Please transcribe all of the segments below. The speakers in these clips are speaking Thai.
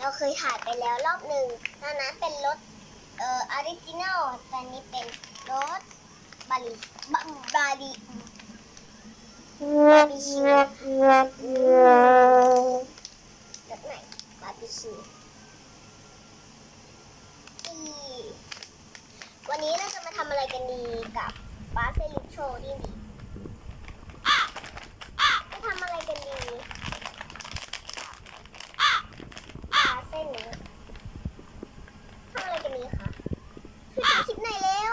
เราเคยถ่ายไปแล้วรอบหนึ่งตอนนั้นเป็นรถเอ่อออริจินัลตอนนี้เป็นรถบาลีบาบาลีบาร์บีคิวรถไหนบาร์บีคิววันนี้เราจะมาทำอะไรกันดีกับบาร์เซลิโชดีดีจะทำอะไรกันดี ปลาเส้นนี้ทำอะไรกันนี้คะช่วยทำคลิปหน่อยเร็ว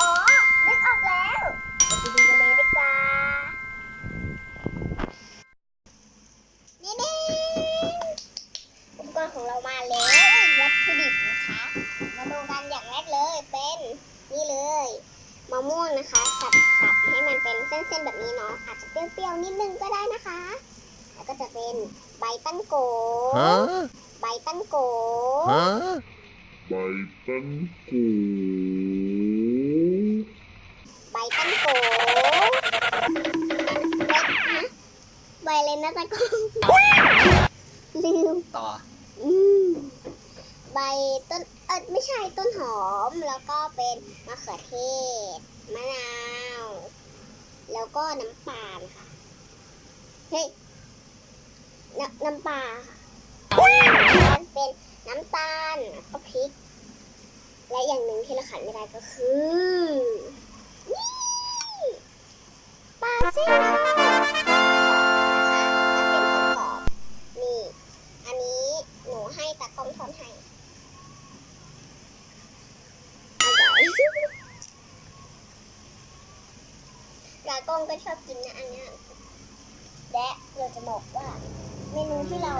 อ๋อ นึกออกแล้วเราไปดูกันเลยดีกว่านี่นี่อุ ปกรณ์ของเรามาแล้ววัตถุดิบนะคะ มาดูกันอย่างแรกเลยเป็นนี่เลยมะม่วงนะคะสับสับให้มันเป็นเส้นๆแบบนี้เนาะอาจจะเปรี้ยวๆนิดนึงก็ได้นะคะ แล้วก็จะเป็นใบตั้นโก Huh? ใบตั้นโก Huh? ใบตั้งกูใบตั้นโกใบฮะใบอะไรนะตะกองลืมต่ออืม ใบต้นเออไม่ใช่ต้นหอมแล้วก็เป็นมะเขือเทศมะนาว แล้วก็น้ำปลาค่ะเฮ้ยน้ำน้ำปลาค่ะมันเป็นน้ำตาลก็พริก และอย่างหนึ่งที่เราขาดไม่ได้ก็คือนี่ปลาเส้น กล้องก็ชอบกินนะอันเนี้ยและเราจะบอกว่า เมนูที่เรา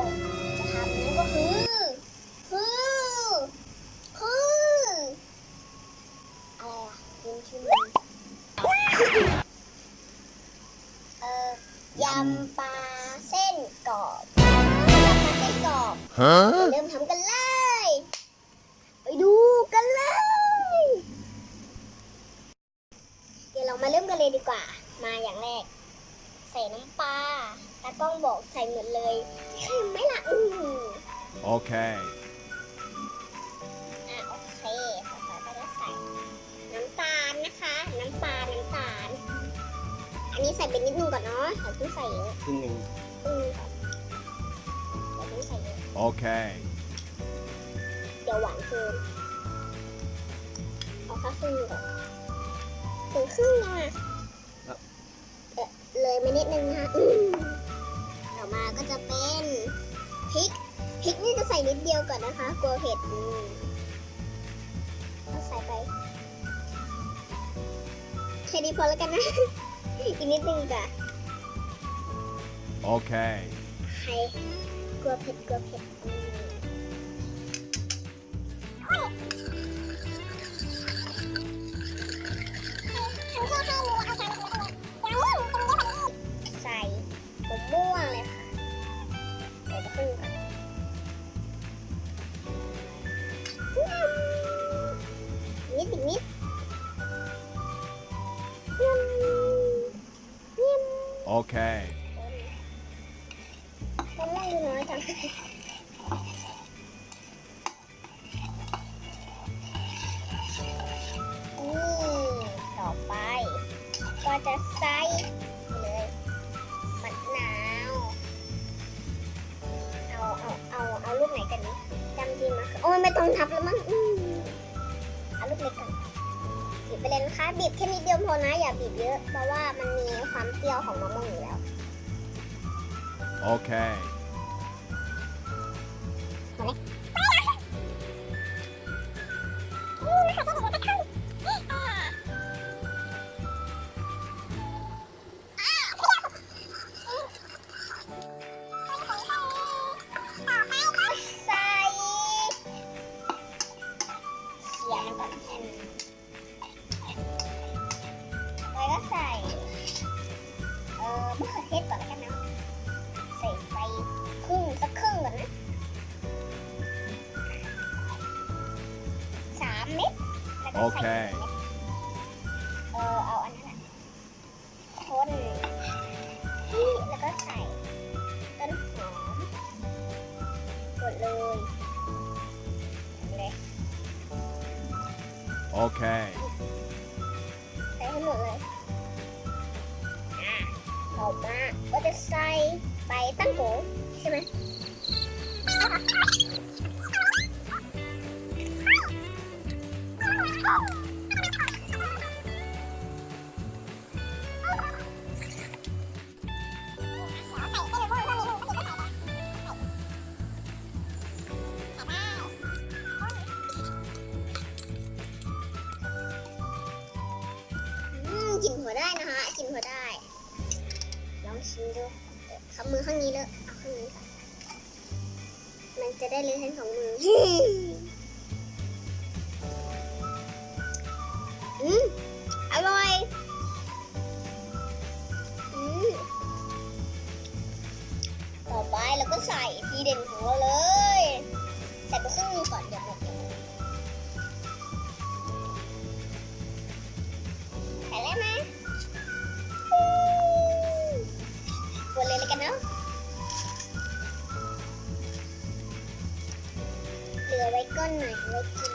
จะทำนั้นก็คือคือคืออะไรอะลืมชื่อมันเอ่อยำปลาเส้นกรอบยำปลาเส้นกรอบเริ่มทำกันเลย ไปดูกันเลย เดี๋ยวเรามาเริ่มกันเลยดีกว่า มาอย่าง แรก ใส่น้ำปลาตากล้องบอกใส่หมดเลยใช่ไหมล่ะอืม Okay. อะโอเคต่อไปก็จะใส่น้ำตาลนะคะ น้ำปลาน้ำตาล อันนี้ใส่ไปนิดนึงก่อนเนาะอย่าเพิ่งใส่เยอะครึ่งหนึ่งครึ่งก่อนอย่าเพิ่งใส่เยอะ Okay. เดี๋ยวหวานเกินเอาแค่ครึ่งก่อนถึงครึ่งยังอะ เอ่อเลยมานิดนึงนะคะอืมต่อมาก็จะเป็นพริกพริกนี่จะใส่นิดเดียวก่อนนะคะ กลัวเผ็ดอืมก็ใส่ไปแค่นี้พอแล้วกันนะ อีกนิดนึงจ้ะ Okay. ใครกลัวเผ็ดกลัวเผ็ด ยำ Okay. มะม่วงดูน้อยจังนี่ต่อไป ก็จะใส่เลยมะนาว เอา เอา เอา เอาลูกไหนกันนี้จำดีมาโอ้ยไม่ต้องทับแล้วมั้ง บีบแค่นิดเดียวพอนะอย่าบีบเยอะ เพราะว่ามันมีความเปรี้ยวของมะม่วงอยู่แล้ว Okay. โอเค เออเอาอันนั้นแหละคนนี่แล้วก็ใส่ต้นหอมกดเลยเลย Okay. ใส่ให้หมดเลยอะต่อมาก็จะใส่ใบตั้งโกใช่ไหม อืมกลิ่นหัวได้นะฮะกลิ่นหัวได้ ลองชิมดูทำมือข้างนี้เลยเอาข้างนี้ค่ะมันจะได้เลยทั้งสองมือ ก้อนหน่อยไว้กิ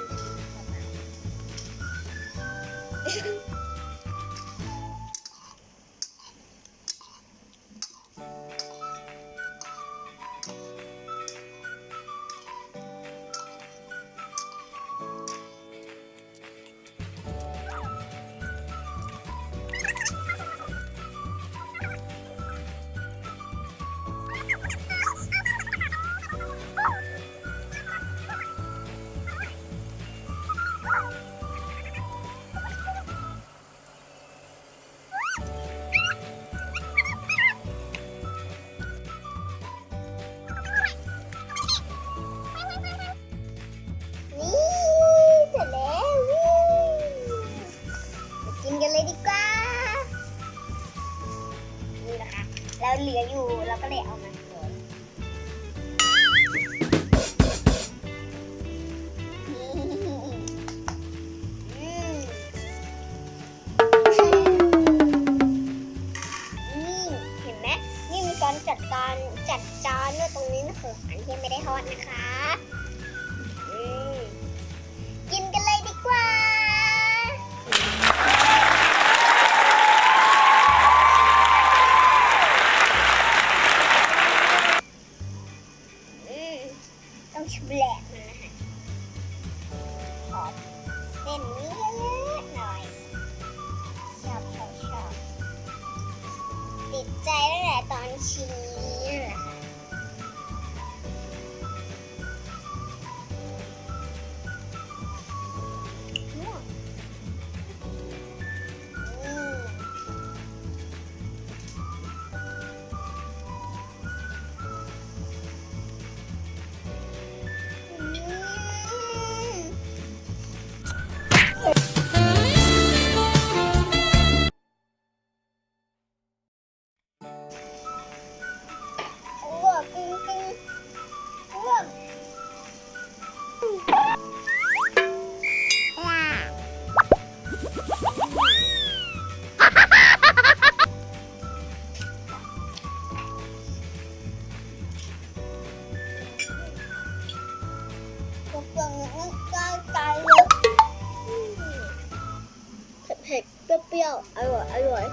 เปรี้ยวอร่อยอร่อย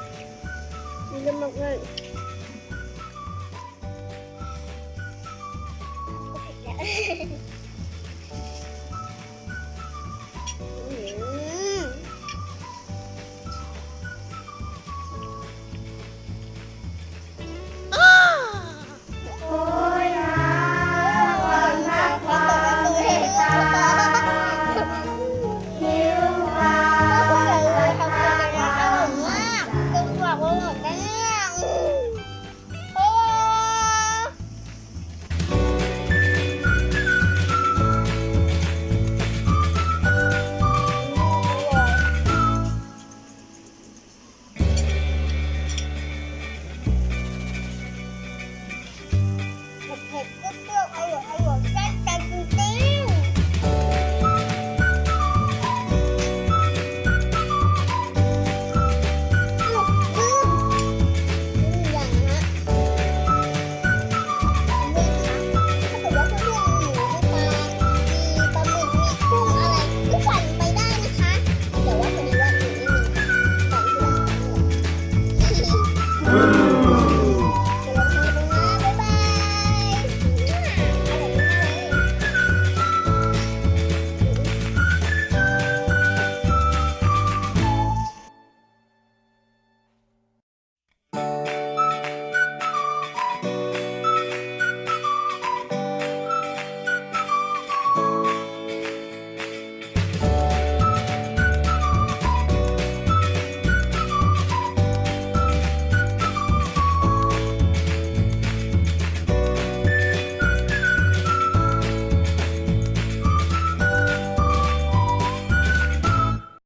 นี่ก็มา